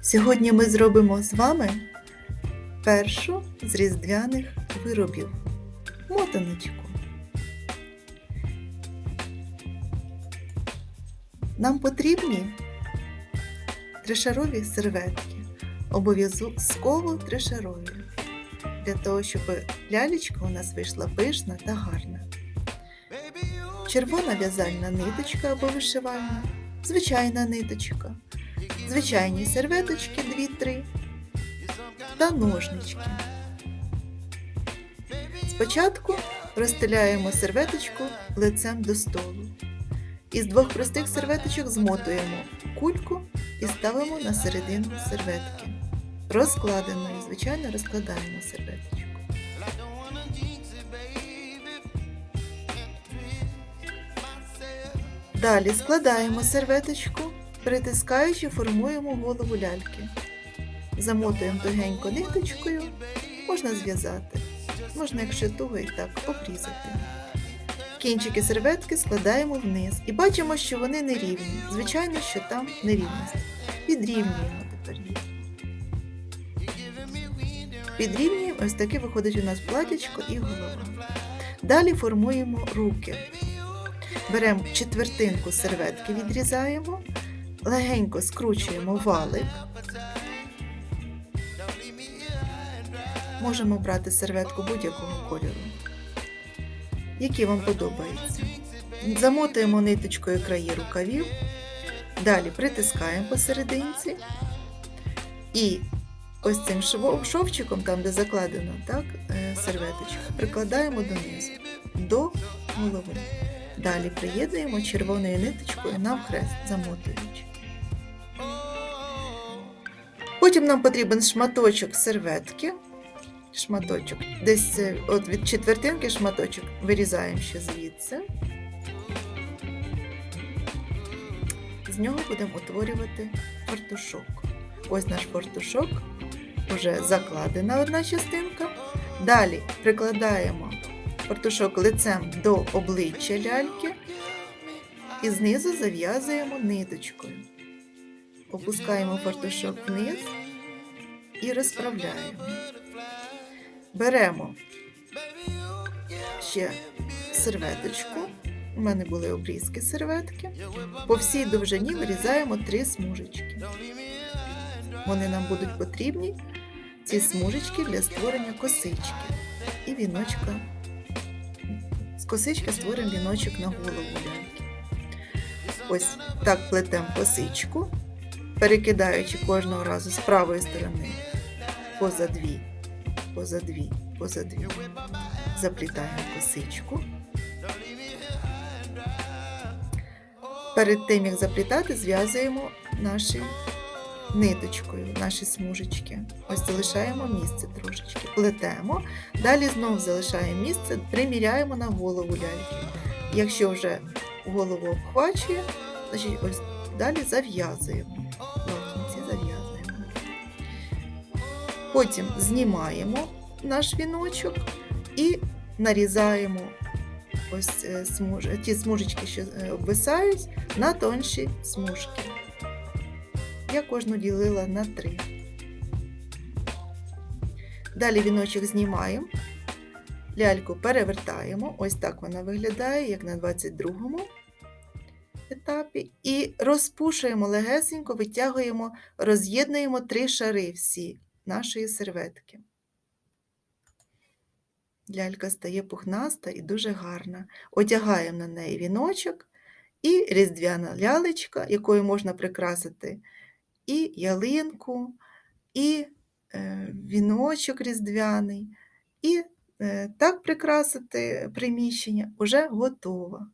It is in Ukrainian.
Сьогодні ми зробимо з вами першу з різдвяних виробів мотаночку. Нам потрібні тришарові серветки, обов'язково тришарові, для того, щоб лялечка у нас вийшла пишна та гарна. Червона в'язальна ниточка або вишивальна, звичайна ниточка, звичайні серветочки 2-3 та ножнички. Спочатку розстеляємо серветочку лицем до столу. Із двох простих серветочок змотуємо кульку і ставимо на середину серветки. Розкладеною, звичайно, розкладаємо серветочку. Далі складаємо серветочку, притискаючи, формуємо голову ляльки. Замотуємо тугенько ниточкою, можна зв'язати, можна, якщо туго, і так обрізати. Кінчики серветки складаємо вниз і бачимо, що вони нерівні. Звичайно, що там нерівність. Підрівнюємо тепер. Підрівнюємо, ось таке виходить у нас платячко і голова. Далі формуємо руки. Беремо четвертинку серветки, відрізаємо, легенько скручуємо валик. Можемо брати серветку будь-якого кольору, які вам подобаються. Замотуємо ниточкою краї рукавів, далі притискаємо посерединці і ось цим шовчиком, там де закладено так, е, серветочка, прикладаємо донизу, до голови. Далі приєднуємо червоною ниточкою навхрест, замотуючи. Потім нам потрібен шматочок серветки. Шматочок. Десь е, от від четвертинки шматочок вирізаємо ще звідси. З нього будемо утворювати фартушок. Ось наш фартушок, вже закладена одна частинка. Далі прикладаємо фартушок лицем до обличчя ляльки і знизу зав'язуємо ниточкою. Опускаємо фартушок вниз і розправляємо. Беремо ще серветочку. У мене були обрізки серветки. По всій довжині вирізаємо три смужечки. Вони нам будуть потрібні, ці смужечки для створення косички і віночка. З косички створимо віночок на голову. Ось так плетемо косичку, перекидаючи кожного разу з правої сторони поза дві, поза дві, поза дві. Заплітаємо косичку. Перед тим, як заплітати, зв'язуємо наші ниточкою, наші смужечки. Ось залишаємо місце трошечки. Плетемо. Далі знов залишаємо місце, приміряємо на голову ляльки. Якщо вже голову обхвачує, значить ось далі зав'язуємо. Потім знімаємо наш віночок і нарізаємо ось е, ті смужечки, що е, обвисають, на тонші смужки. Я кожну ділила на три. Далі віночок знімаємо, ляльку перевертаємо. Ось так вона виглядає, як на 22-му етапі. І розпушуємо легесенько, витягуємо, роз'єднуємо три шари всі нашої серветки. Лялька стає пухнаста і дуже гарна. Одягаємо на неї віночок і різдвяна лялечка, якою можна прикрасити і ялинку, і е, віночок різдвяний, і е, так прикрасити приміщення уже готово.